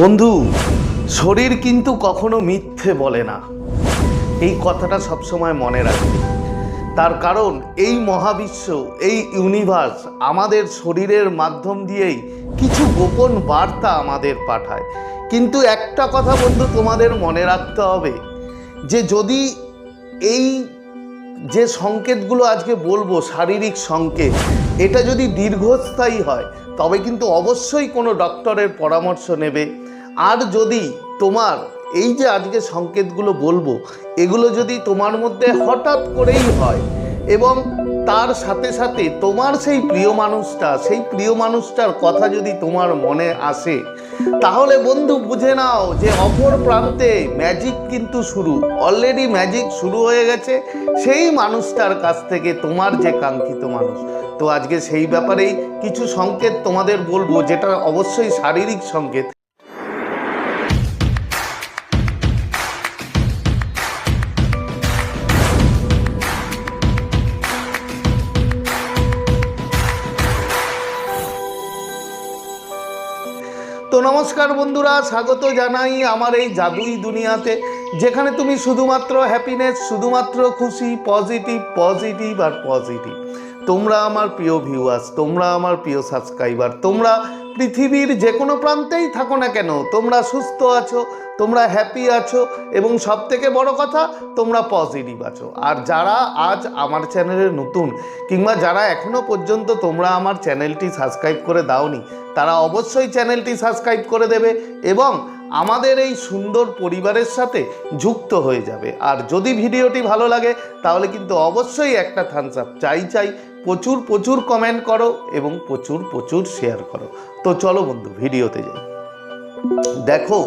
বন্ধু, শরীর কিন্তু কখনো মিথ্যে বলে না। এই কথাটা সবসময় মনে রাখবে। তার কারণ, এই মহাবিশ্ব, এই ইউনিভার্স আমাদের শরীরের মাধ্যম দিয়েই কিছু গোপন বার্তা আমাদের পাঠায়। কিন্তু একটা কথা বন্ধু, তোমাদের মনে রাখতে হবে, যে যদি এই যে সংকেতগুলো আজকে বলব, শারীরিক সংকেত, এটা যদি দীর্ঘস্থায়ী হয়, তবে কিন্তু অবশ্যই কোনো ডক্টরের পরামর্শ নেবে। আর যদি তোমার এই যে আজকে সংকেতগুলো বলব, এগুলো যদি তোমার মধ্যে হঠাৎ করেই হয় এবং তার সাথে সাথে তোমার সেই প্রিয় মানুষটা, সেই প্রিয় মানুষটার কথা যদি তোমার মনে আসে, তাহলে বন্ধু বুঝে নাও যে অপর প্রান্তে ম্যাজিক কিন্তু শুরু। অলরেডি ম্যাজিক শুরু হয়ে গেছে, সেই মানুষটার কাছ থেকে তোমার যে কাঙ্ক্ষিত মানুষ। তো আজকে সেই ব্যাপারেই কিছু সংকেত তোমাদের বলব, যেটা অবশ্যই শারীরিক সংকেত। নমস্কার বন্ধুরা, স্বাগত জানাই আমার এই জাদুই দুনিয়াতে, যেখানে তুমি শুধুমাত্র হ্যাপিনেস শুধুমাত্র খুশি পজিটিভ পজিটিভ আর পজিটিভ তোমরা আমার প্রিয় ভিউয়ার্স তোমরা আমার প্রিয় সাবস্ক্রাইবার তোমরা পৃথিবীর যে কোনো প্রান্তেই থাকো না কেন, তোমরা সুস্থ আছো, তোমরা হ্যাপি আছো এবং সব থেকে বড় কথা, তোমরা পজিটিভ আছো। আর যারা আজ আমার চ্যানেলে নতুন কিংবা যারা এখনও পর্যন্ত তোমরা আমার চ্যানেলটি সাবস্ক্রাইব করে দাওনি, তারা অবশ্যই চ্যানেলটি সাবস্ক্রাইব করে দেবে এবং আমাদের এই সুন্দর পরিবারের সাথে যুক্ত হয়ে যাবে। আর যদি ভিডিওটি ভালো লাগে, তাহলে কিন্তু অবশ্যই একটা থামস আপ চাই চাই, প্রচুর প্রচুর কমেন্ট করো এবং প্রচুর প্রচুর শেয়ার করো। তো চলো বন্ধু, ভিডিওতে যাই। দেখো,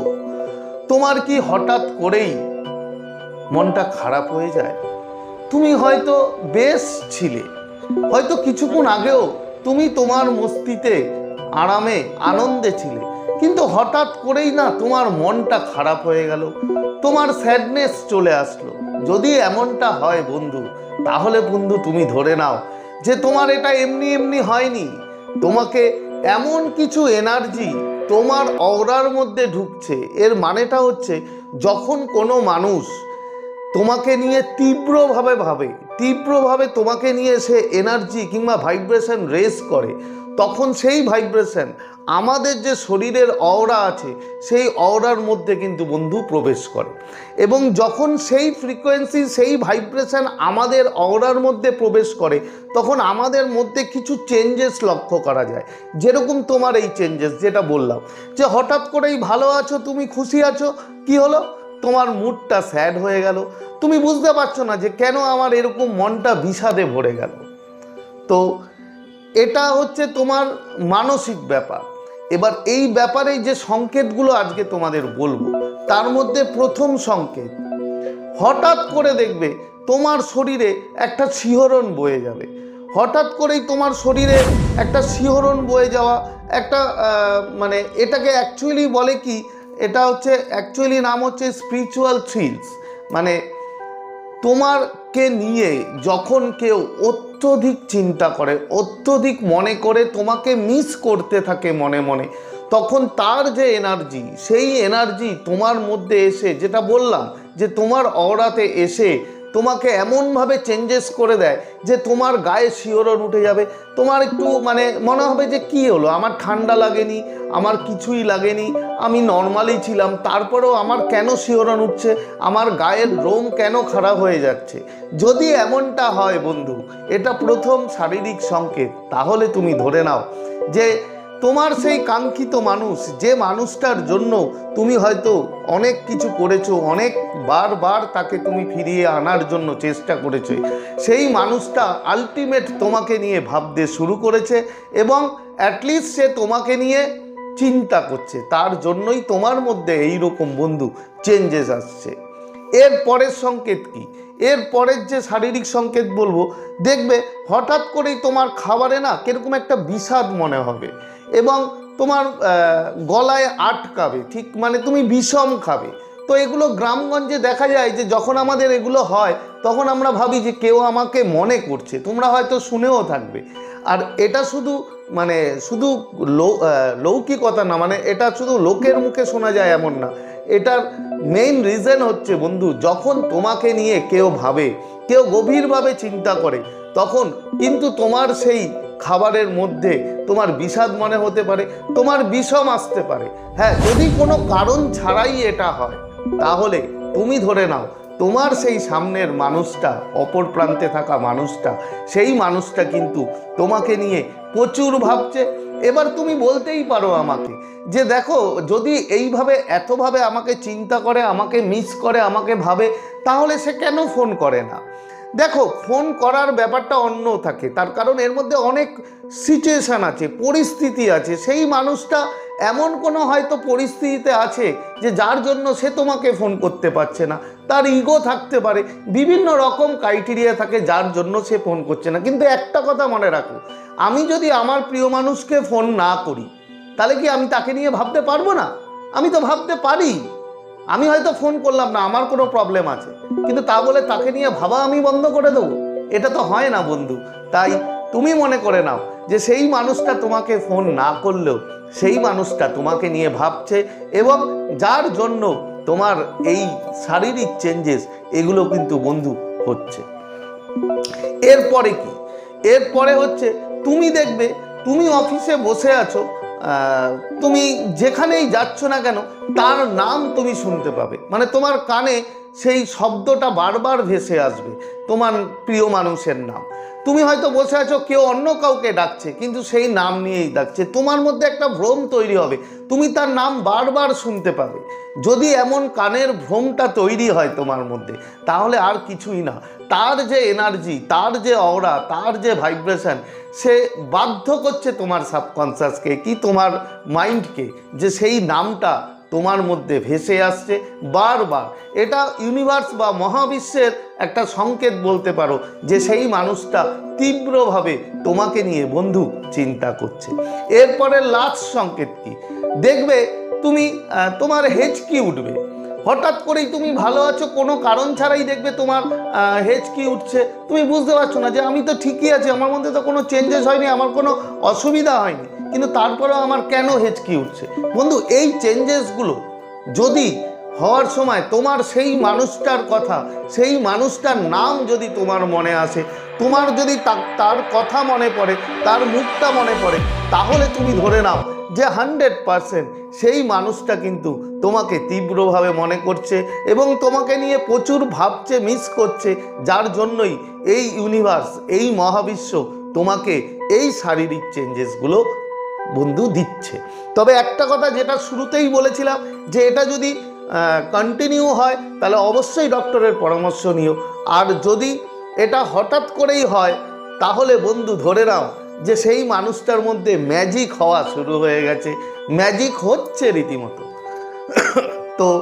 তোমার কি হঠাৎ করেই মনটা খারাপ হয়ে যায়? তুমি হয়তো বেশ ছিলে। হয়তো কিছুক্ষণ আগেও তুমি তোমার মস্তিতে আরামে, আনন্দে ছিলে। কিন্তু হঠাৎ করেই না তোমার মনটা খারাপ হয়ে গেল, তোমার স্যাডনেস চলে আসলো। যদি এমনটা হয় বন্ধু, তাহলে বন্ধু তুমি ধরে নাও যে তোমার এটা এমনি এমনি হয়নি। তোমাকে এমন কিছু এনার্জি তোমার অওরার মধ্যে ঢুকছে। এর মানেটা হচ্ছে যখন কোনো মানুষ তোমাকে নিয়ে তীব্রভাবে ভাবে, তীব্রভাবে তোমাকে নিয়ে সে এনার্জি কিংবা ভাইব্রেশন রেস করে, তখন সেই ভাইব্রেশন আমাদের যে শরীরের অওরা আছে, সেই অওরার মধ্যে কিন্তু বন্ধু প্রবেশ করে। এবং যখন সেই ফ্রিকোয়েন্সি সেই ভাইব্রেশন আমাদের অওরার মধ্যে প্রবেশ করে, তখন আমাদের মধ্যে কিছু চেঞ্জেস লক্ষ্য করা যায়। যেরকম তোমার এই চেঞ্জেস যেটা বললাম, যে হঠাৎ করেই ভালো আছো, তুমি খুশি আছো, কি হলো? তোমার মুডটা স্যাড হয়ে গেল। তুমি বুঝতে পারছ না যে কেন আমার এরকম মনটা বিষাদে ভরে গেল। তো এটা হচ্ছে তোমার মানসিক ব্যাপার। এবার এই ব্যাপারে যে সংকেতগুলো আজকে তোমাদের বলব, তার মধ্যে প্রথম সংকেত, হঠাৎ করে দেখবে তোমার শরীরে একটা শিহরণ বয়ে যাবে। হঠাৎ করেই তোমার শরীরে একটা শিহরণ বয়ে যাওয়া, একটা মানে এটাকে অ্যাকচুয়ালি বলে কি, এটা হচ্ছে অ্যাকচুয়ালি নাম হচ্ছে স্পিরিচুয়াল থ্রিলস মানে তোমারকে নিয়ে যখন কেউ অত্যধিক চিন্তা করে, অত্যধিক মনে করে, তোমাকে মিস করতে থাকে মনে মনে। তখন তার যে এনার্জি সেই এনার্জি তোমার মধ্যে এসে, যেটা বললাম, যে তোমার অরাতে এসে তোমাকে এমনভাবে চেঞ্জেস করে দেয় যে তোমার গায়ে শিওরণ উঠে যাবে। তোমার একটু মানে মনে হবে যে কি হলো? আমার ঠান্ডা লাগেনি, আমার কিছুই লাগেনি, আমি নর্মালি ছিলাম, তারপরেও আমার কেন শিওরণ উঠছে? আমার গায়ের রোম কেন খারাপ হয়ে যাচ্ছে? যদি এমনটা হয় বন্ধু, এটা প্রথম শারীরিক সংকেত, তাহলে তুমি ধরে নাও যে তোমার সেই কাঙ্ক্ষিত মানুষ, যে মানুষটার জন্য তুমি হয়তো অনেক কিছু করেছ, অনেক বারবার তাকে তুমি ফিরিয়ে আনার জন্য চেষ্টা করেছ, সেই মানুষটা আলটিমেট তোমাকে নিয়ে ভাবতে শুরু করেছে এবং অ্যাটলিস্ট সে তোমাকে নিয়ে চিন্তা করছে। তার জন্যই তোমার মধ্যে এই রকম বন্ধু চেঞ্জেস আসছে। এর পরের সংকেত কি? এর পরের যে শারীরিক সংকেত বলব, দেখবে হঠাৎ করেই তোমার খাবারে না কীরকম একটা বিষাদ মনে হবে। এবং তোমার গলায় আটকাবে, ঠিক? মানে তুমি বিষম খাবে। তো এগুলো গ্রামগঞ্জে দেখা যায় যে যখন আমাদের এগুলো হয়, তখন আমরা ভাবি যে কেউ আমাকে মনে করছে। তোমরা হয়তো শুনেও থাকবে। আর এটা শুধু মানে শুধু লৌকিকতা না মানে এটা শুধু লোকের মুখে শোনা যায় এমন না। এটার মেইন রিজন হচ্ছে, বন্ধু, যখন তোমাকে নিয়ে কেউ ভাবে, কেউ গভীরভাবে চিন্তা করে, তখন কিন্তু তোমার সেই খাবারের মধ্যে তোমার বিষাদ মনে হতে পারে, তোমার বিষম আসতে পারে। হ্যাঁ যদি কোনো কারণ ছাড়াই এটা হয়, তাহলে তুমি ধরে নাও, তোমার সেই সামনের মানুষটা, অপর প্রান্তে থাকা মানুষটা, সেই মানুষটা কিন্তু তোমাকে নিয়ে প্রচুর ভাবছে। এবার তুমি বলতেই পারো আমাকে যে দেখো, যদি এইভাবে, এতভাবে আমাকে চিন্তা করে, আমাকে মিস করে, আমাকে ভাবে, তাহলে সে কেন ফোন করে না? দেখো ফোন করার ব্যাপারটা অন্য থাকে। তার কারণ এর মধ্যে অনেক সিচুয়েশান আছে, পরিস্থিতি আছে। সেই মানুষটা এমন কোনো হয়তো পরিস্থিতিতে আছে যে যার জন্য সে তোমাকে ফোন করতে পারছে না। তার ইগো থাকতে পারে। বিভিন্ন রকম ক্রাইটেরিয়া থাকে যার জন্য সে ফোন করছে না। কিন্তু একটা কথা মনে রাখো, আমি যদি আমার প্রিয় মানুষকে ফোন না করি, তাহলে কি আমি তাকে নিয়ে ভাবতে পারব না? আমি তো ভাবতে পারি। আমি হয়তো ফোন করলাম না, আমার কোনো প্রবলেম আছে। কিন্তু তা বলে তাকে নিয়ে ভাবা আমি বন্ধ করে দেবো। এটা তো হয় না বন্ধু। তাই তুমি মনে করে নাও যে সেই মানুষটা তোমাকে ফোন না করলেও সেই মানুষটা তোমাকে নিয়ে ভাবছে এবং যার জন্য তোমার এই শারীরিক চেঞ্জেস এগুলো কিন্তু বন্ধু হচ্ছে। এরপরে কি? এরপরে হচ্ছে তুমি দেখবে, তুমি অফিসে বসে আছো তুমি যেখানেই যাচ্ছ না কেন, তার নাম তুমি শুনতে পাবে। মানে তোমার কানে সেই শব্দটা বারবার ভেসে আসবে। তোমার প্রিয় মানুষের নাম। তুমি হয়তো বসে আছো, কেউ অন্য কাউকে ডাকছে, কিন্তু সেই নাম নিয়েই ডাকছে। তোমার মধ্যে একটা ভ্রম তৈরি হবে। তুমি তার নাম বারবার শুনতে পাবে। যদি এমন কানের ভ্রমটা তৈরি হয় তোমার মধ্যে, তাহলে আর কিছুই না। তার যে এনার্জি তার যে অওরা তার যে ভাইব্রেশন সে বাধ্য করছে তোমার সাবকনসিয়াসকে কি তোমার মাইন্ডকে যে সেই নামটা তোমার মধ্যে ভেসে আসছে বারবার। এটা ইউনিভার্স বা মহাবিশ্বের একটা সংকেত বলতে পারো যে সেই মানুষটা তীব্রভাবে তোমাকে নিয়ে বন্ধু চিন্তা করছে। এরপরে লাস্ট সংকেত কি? দেখবে তুমি তোমার হেঁচকি উঠবে। হঠাৎ করেই তুমি ভালো আছো, কোনো কারণ ছাড়াই দেখবে তোমার হেঁচকি উঠছে। তুমি বুঝতে পারছ না যে আমি তো ঠিকই আছি, আমার মধ্যে তো কোনো চেঞ্জেস হয়নি, আমার কোনো অসুবিধা হয়নি। কিন্তু তারপরেও আমার কেন হেঁচকি উঠছে? বন্ধু, এই চেঞ্জেসগুলো যদি হওয়ার সময় তোমার সেই মানুষটার কথা, সেই মানুষটার নাম যদি তোমার মনে আসে, তোমার যদি তার কথা মনে পড়ে, তার মুখটা মনে পড়ে, তাহলে তুমি ধরে নাও যে হান্ড্রেড পারসেন্ট সেই মানুষটা কিন্তু তোমাকে তীব্রভাবে মনে করছে এবং তোমাকে নিয়ে প্রচুর ভাবছে মিস করছে, যার জন্যই এই ইউনিভার্স এই মহাবিশ্ব তোমাকে এই শারীরিক চেঞ্জেসগুলো বন্ধু দিচ্ছে। তবে একটা কথা যেটা শুরুতেই বলেছিলাম, যে এটা যদি কন্টিনিউ হয়, তাহলে অবশ্যই ডক্টরের পরামর্শ নিও। আর যদি এটা হঠাৎ করেই হয়, তাহলে বন্ধু ধরে নাও যে সেই মানুষটার মধ্যে ম্যাজিক হওয়া শুরু হয়ে গেছে। ম্যাজিক হচ্ছে রীতিমতো। তো